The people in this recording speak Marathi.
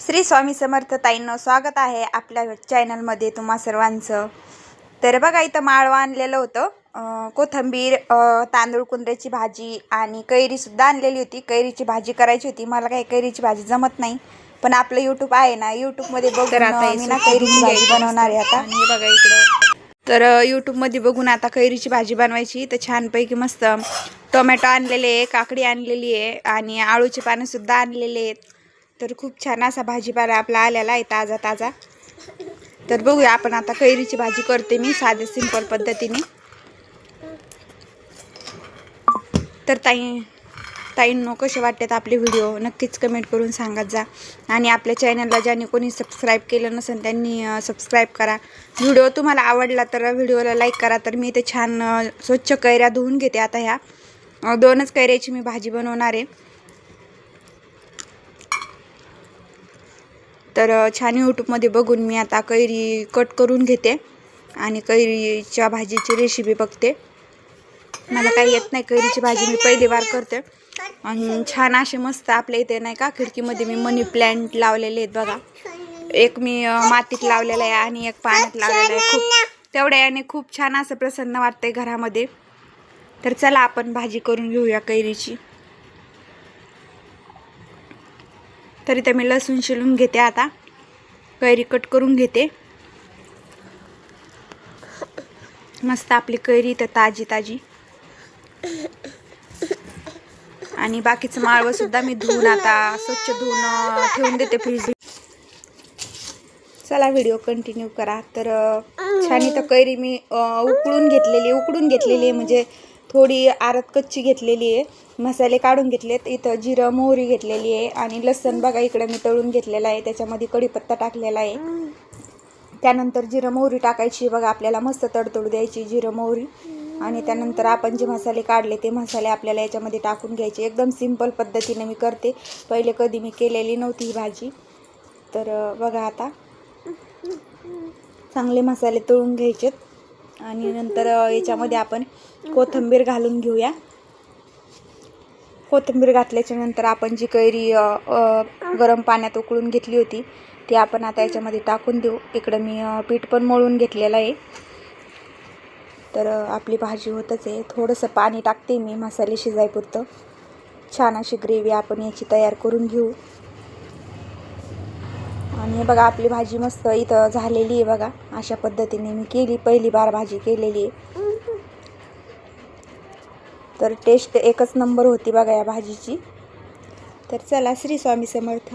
श्री स्वामी समर्थ ताईंनो स्वागत आहे आपल्या चॅनलमध्ये तुम्हा सर्वांचं. तर बघा इथं माळवं आणलेलं होतं. कोथिंबीर तांदूळ कुंद्र्याची भाजी आणि कैरीसुद्धा आणलेली होती. कैरीची भाजी करायची होती. मला काही कैरीची भाजी जमत नाही पण आपलं यूट्यूब आहे ना यूट्यूबमध्ये बघून मी ना कैरीची भाजी बनवणार आहे आता. बघा इकडं. तर यूट्यूबमध्ये बघून आता कैरीची भाजी बनवायची. तर छानपैकी मस्त टोमॅटो आणलेले आहे काकडी आणलेली आहे आणि आळूचे पानंसुद्धा आणलेले आहेत. तर खूप छान असा भाजीपाला आपला आलेला आहे ताजा ताजा. तर बघूया आपण आता कैरीची भाजी करते मी साध्या सिंपल पद्धतीने. तर ताई ताईंनो कसे वाटतात आपले व्हिडिओ? नक्कीच कमेंट करून सांगत जा. आणि आपल्या चॅनलला ज्यांनी कोणी सबस्क्राईब केलं नसेल त्यांनी सबस्क्राईब करा. व्हिडिओ तुम्हाला आवडला तर व्हिडिओला लाईक करा. तर मी ते छान स्वच्छ कैऱ्या धुवून घेते आता ह्या. दोनच कैऱ्याची मी भाजी बनवणार आहे. तर छान यूट्यूबमध्ये बघून मी आता कैरी कट करून घेते आणि कैरीच्या भाजीची रेसिपी बघते. मला काही येत नाही कैरीची भाजी मी पहिली बार करते. आणि छान असे मस्त आपल्या इथे नाही का खिडकीमध्ये मी मनी प्लॅन्ट लावलेले आहेत बघा. एक मी मातीत लावलेला आहे आणि एक पाण्यात लावलेला आहे. खूप तेवढ्या याने खूप छान असं प्रसन्न वाटतंय घरामध्ये. तर चला आपण भाजी करून घेऊया कैरीची. तरी तर मी लसूण शिलून घेते आता. कैरी कट करून घेते. मस्त आपली कैरी तर ताजी ताजी. आणि बाकीचं माळवं सुद्धा मी धुवून आता स्वच्छ धुवून ठेवून देते फ्रीज चला व्हिडिओ कंटिन्यू करा. तर छान इथं कैरी मी उकळून घेतलेली उकडून घेतलेली म्हणजे थोडी आरत कच्ची घेतलेली आहे. मसाले काढून घेतलेत. इथं जिरं मोहरी घेतलेली आहे आणि लसण बघा इकडं मी तळून घेतलेला आहे. त्याच्यामध्ये कढीपत्ता टाकलेला आहे. त्यानंतर जिरं मोहरी टाकायची. बघा आपल्याला मस्त तडतडू द्यायची जिरं मोहरी. आणि त्यानंतर आपण जे मसाले काढले ते मसाले आपल्याला याच्यामध्ये टाकून घ्यायचे. एकदम सिंपल पद्धतीने मी करते. पहिले कधी मी केलेली नव्हती ही भाजी. तर बघा आता. चांगले मसाले तळून घ्यायचेत. आणि नंतर याच्यामध्ये आपण कोथिंबीर घालून घेऊया. कोथिंबीर घातल्याच्या नंतर आपण जी कैरी गरम पाण्यात उकळून घेतली होती ती आपण आता याच्यामध्ये टाकून देऊ. इकडं मी पीठ पण मळून घेतलेलं आहे. तर आपली भाजी होतच आहे. थोडंसं पाणी टाकते मी मसाले शिजायपुरतं. छान अशी ग्रेव्ही आपण याची तयार करून घेऊ. आणि हे बघा आपली भाजी मस्त इथं झालेली आहे बघा. अशा पद्धतीने मी केली पहिली बार भाजी केलेली आहे. तर टेस्ट एकच नंबर होती बघा या भाजीची. तर चला श्री स्वामी समर्थ.